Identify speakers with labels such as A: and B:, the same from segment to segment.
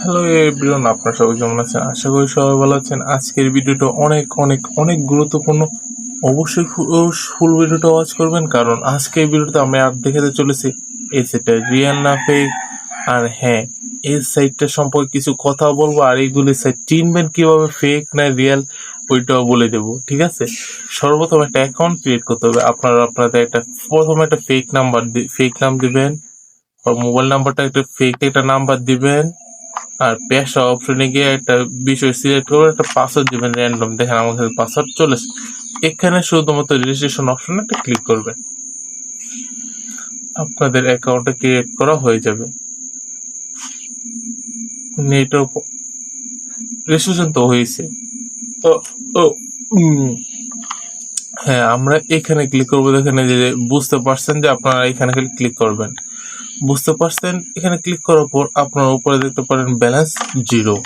A: Hello everyone আপনারা সবাই কেমন আছেন? আশা করি সবাই ভালো আছেন। আজকের ভিডিওটা অনেক অনেক অনেক গুরুত্বপূর্ণ। অবশ্যই ফুল ভিডিওটা ওয়াচ করবেন, কারণ আজকের ভিডিওতে আমি আর দেখাতে চলেছি এই সাইটটা রিয়েল না ফেক আর হ্যাঁ এই সাইটটা সম্পর্কে কিছু কথা বলব, আর এইগুলি সাইট চিনবেন কীভাবে ফেক না রিয়েল ওইটাও বলে দেবো, ঠিক আছে? সর্বপ্রথম একটা অ্যাকাউন্ট ক্রিয়েট করতে হবে। আপনারা, আপনাদের একটা, প্রথমে একটা ফেক নাম্বার ফেক নাম দিবেন মোবাইল নাম্বারটা একটা ফেক একটা নাম্বার দিবেন। আর পেশা অপশনে গিয়ে একটা বিষয় সিলেক্ট করে একটা পাসওয়ার্ড দিবেন র্যান্ডম দেখেন আমার কাছে পাসওয়ার্ড চলে এসেছে। এখানে শুধুমাত্র রেজিস্ট্রেশন অপশনে একটা ক্লিক করবেন আপনাদের অ্যাকাউন্টটা ক্রিয়েট করা হয়ে যাবে। নেটওয়ার্ক রেজিস্ট্রেশন তো হয়েছে। তো ও হ্যাঁ আমরা এখানে ক্লিক করব। দেখেন যে বুঝতে পারছেন যে আপনারা এখানে ক্লিক করবেন। বুঝতে পারছেন? এখানে ক্লিক করার পর আপনার উপরে দেখতে পারেন ব্যালেন্স জিরো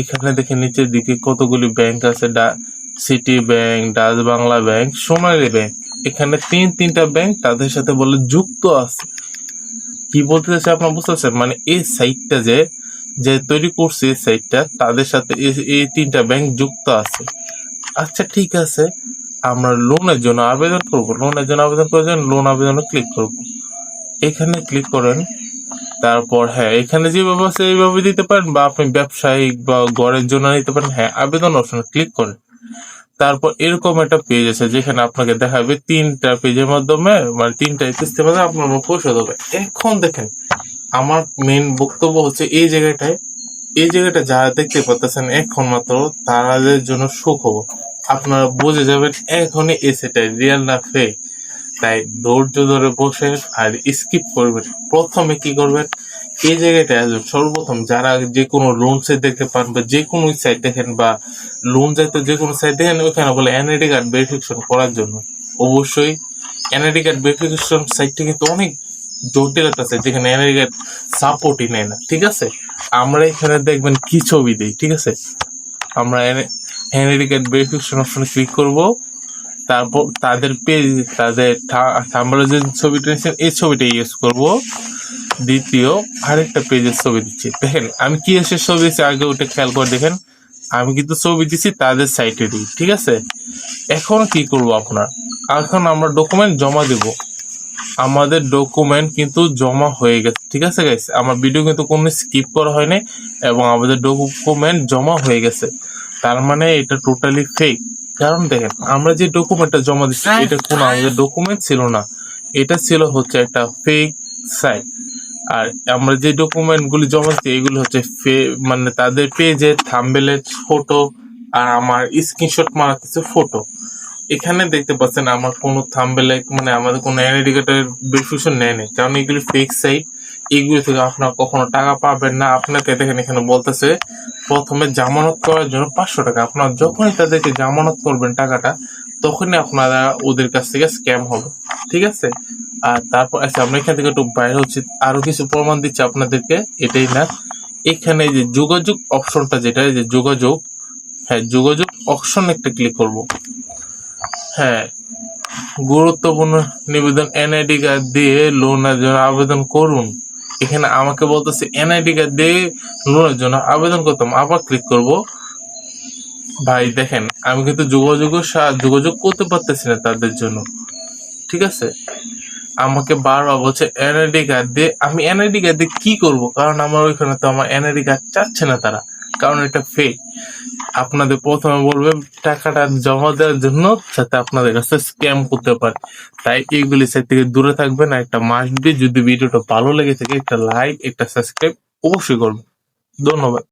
A: এখানে দেখেন নিচের দিকে কতগুলি ব্যাংক আছে, ডা City bank Dutch Bangla bank Sonali bank এখানে তিন, তিনটা ব্যাংক তাদের সাথে বলে যুক্ত আছে। কি বলতে চাইছে আপনার বুঝতে পারছেন? মানে এই সাইটটা যে যে তৈরি করছে এই সাইটটা তাদের সাথে এই তিনটা ব্যাংক যুক্ত আছে। আচ্ছা ঠিক আছে। আমরা লোনের জন্য আবেদন করব। লোনের জন্য আবেদন করার জন্য লোন আবেদনে ক্লিক করব। এখানে ক্লিক করেন, তারপর হ্যাঁ এখানে যেভাবে আছে এইভাবে দিতে পারেন বা আপনি ব্যবসায়িক বা গড়ের জন্য নিতে পারেন হ্যাঁ আবেদন অপশনে ক্লিক করেন। তারপর এরকম একটা পেজ আছে যেখানে আপনাকে দেখাবে তিনটা পেজের মাধ্যমে মানে তিনটা মাধ্যমে আপনার পরিশোধ হবে। এখন দেখেন, আমার মেন বক্তব্য হচ্ছে এই জায়গাটায়, এই জায়গাটা যারা দেখতে পাচ্ছেন এখন মাত্র, তারাদের জন্য সুখবর। আপনারা বুঝে যাবেন, এখনই এসেটাই রিয়েল না ফেক তাই ধৈর্য ধরে বসে আর স্কিপ করবেন। প্রথমে কি করবেন? এই জায়গাটায় আসবেন। সর্বপ্রথম যারা যে কোনো লোন সাইট দেখতে পান বা যে কোনো সাইট দেখেন বা লোন যাইতে যে কোনো সাইট দেখেন, ওইখানে বলে এনআইডি কার্ড ভেরিফিকেশন করার জন্য। অবশ্যই এনআইডি কার্ড ভেরিফিকেশন সাইটটা কিন্তু অনেক জটিল একটা সাইট যেখানে এনআইডি কার্ড সাপোর্টই নেয় না। ঠিক আছে? আমরা এখানে দেখবেন কি ছবি দিই। ঠিক আছে? আমরা এনআইডি কার্ড ভেরিফিকেশন অপশনে ক্লিক করব। তারপর তাদের পেজ, তাদের থাম্বলে যে ছবিটা নিয়েছেন এই ছবিটা ইউজ করব। দ্বিতীয়, আরেকটা পেজের ছবি দিচ্ছি। দেখেন, আমি কি এসে ছবি দিচ্ছি আগে ওটা খেয়াল করে দেখেন। আমি কিন্তু ছবি দিচ্ছি তাদের সাইটেরই ঠিক আছে? এখন কি করব আপনার? এখন আমরা ডকুমেন্ট জমা দেব। আমাদের ডকুমেন্ট কিন্তু জমা হয়ে গেছে, ঠিক আছে গাইস আমার ভিডিও কিন্তু কোনো স্কিপ করা হয়নি এবং আমাদের ডকুমেন্ট জমা হয়ে গেছে। তার মানে এটা টোটালি ফেক কারণ দেখেন আমরা যে ডকুমেন্টটা জমা দিচ্ছি এটা কোনো আমাদের ডকুমেন্ট ছিল না। এটা ছিল হচ্ছে একটা ফেক সাইট আর আমরা যে ডকুমেন্ট গুলি জমা দিচ্ছি এগুলো হচ্ছে ফে- মানে তাদের পেজে থাম্বেলের ফটো আর আমার স্ক্রিনশট মারা কিছু ফটো এখানে দেখতে পাচ্ছেন আমার কোনো থাম্বেলে মানে আমাদের কোনো কার্ডের ভেরিফিকেশন নেয়নি কারণ এগুলি ফেক সাইট এগুলি থেকে আপনার কখনো টাকা পাবেন না। আপনাকে দেখেন এখানে বলতেছে, প্রথমে জামানত করার জন্য পাঁচশো টাকা। আপনার যখনই তাদেরকে জামানত করবেন টাকাটা, তখনই আপনারা ওদের কাছ থেকে স্ক্যাম হবে। ঠিক আছে? আর তারপর আচ্ছা আমরা এখান থেকে একটু বাইরে হচ্ছে। আরও কিছু প্রমাণ দিচ্ছি আপনাদেরকে। এটাই না। এখানে যে যোগাযোগ অপশনটা যেটা যে যোগাযোগ হ্যাঁ যোগাযোগ অপশন একটা ক্লিক করব। হ্যাঁ গুরুত্বপূর্ণ নিবেদন এনআইডি কার্ড দিয়ে লোনের জন্য আবেদন করুন। এখানে আমাকে বলতেছে এনআইডি কার্ড দিয়ে লোনের জন্য আবেদন করতাম আবার ক্লিক করব। ভাই, দেখেন, আমি কিন্তু যোগাযোগের সা- যোগাযোগ করতে পারতেছি না তাদের জন্য। ঠিক আছে? আমাকে বারবার বলছে এনআইডি কার্ড দিয়ে, আমি এনআইডি কার্ড দিয়ে কি করব? কারণ আমার ওইখানে তো আমার এনআইডি কার্ড চাচ্ছে না তারা। কারণ এটা ফেক আপনাদের প্রথমে বলবে, টাকাটা জমা দেওয়ার জন্য যাতে আপনাদের কাছে স্ক্যাম করতে পারে। তাই এইগুলি সাইড থেকে দূরে থাকবেন আর একটা মাস্ট দিয়ে যদি ভিডিওটা ভালো লেগে থাকে, একটা লাইক একটা সাবস্ক্রাইব অবশ্যই করবেন। ধন্যবাদ।